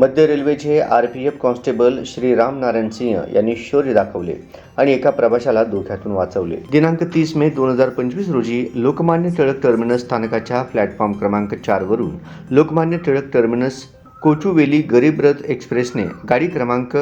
मध्य रेल्वेचे R P F constable Shri Ram Narayan Singh यांनी शौर्य दाखवले आणि एका प्रवाशाला धोक्यातून वाचवले. दिनांक तीस मे दोन हजार पंचवीस रोजी लोकमान्य टिळक टर्मिनस स्थानकाच्या प्लॅटफॉर्म क्रमांक चारवरून लोकमान्य टिळक टर्मिनस कोचुवेली गरीब रथ एक्सप्रेसने गाडी क्रमांक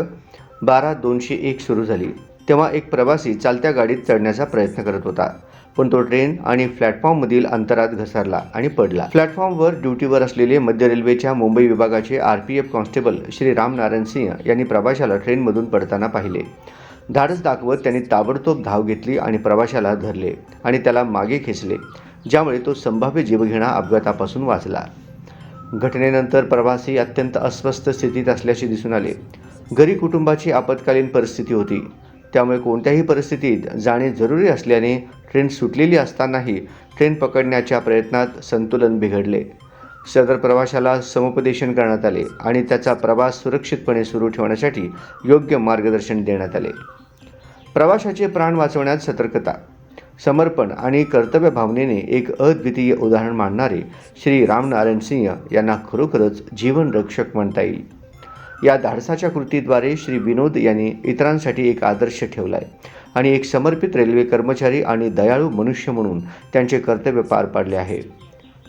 बारा दोनशे एक सुरू झाली. तेव्हा एक प्रवासी चालत्या गाडीत चढण्याचा प्रयत्न करत होता. पण तो ट्रेन आणि प्लॅटफॉर्ममधील अंतरात घसरला आणि पडला. प्लॅटफॉर्मवर ड्युटीवर असलेले मध्य रेल्वेच्या मुंबई विभागाचे R P F constable Shri Ram Narayan Singh यांनी प्रवाशाला ट्रेनमधून पडताना पाहिले. धाडस दाखवत त्यांनी ताबडतोब धाव घेतली आणि प्रवाशाला धरले आणि त्याला मागे खेचले ज्यामुळे तो संभाव्य जीवघेणा अपघातापासून वाचला. घटनेनंतर प्रवासी अत्यंत अस्वस्थ स्थितीत असल्याचे दिसून आले. घरी कुटुंबाची आपत्कालीन परिस्थिती होती. त्यामुळे कोणत्याही परिस्थितीत जाणे जरुरी असल्याने ट्रेन सुटलेली असतानाही ट्रेन पकडण्याच्या प्रयत्नात संतुलन बिघडले. सदर प्रवाशाला समुपदेशन करण्यात आले आणि त्याचा प्रवास सुरक्षितपणे सुरू ठेवण्यासाठी योग्य मार्गदर्शन देण्यात आले. प्रवाशाचे प्राण वाचवण्यात सतर्कता समर्पण आणि कर्तव्य भावनेने एक अद्वितीय उदाहरण मानणारे श्री रामनारायण सिंह यांना खरोखरच जीवनरक्षक म्हणता येईल. या धाडसाच्या कृतीद्वारे श्री विनोद यांनी इतरांसाठी एक आदर्श ठेवला आहे आणि एक समर्पित रेल्वे कर्मचारी आणि दयाळू मनुष्य म्हणून त्यांचे कर्तव्य पार पाडले आहे.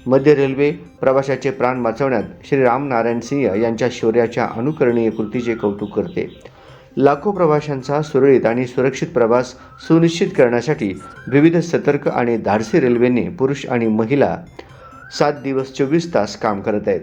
मध्य रेल्वे प्रवाशाचे प्राण वाचवण्यात श्री रामनारायण सिंह यांच्या शौर्याच्या अनुकरणीय कृतीचे कौतुक करते. लाखो प्रवाशांचा सुरळीत आणि सुरक्षित प्रवास सुनिश्चित करण्यासाठी विविध सतर्क आणि धाडसी रेल्वेने पुरुष आणि महिला सात दिवस चोवीस तास काम करत आहेत.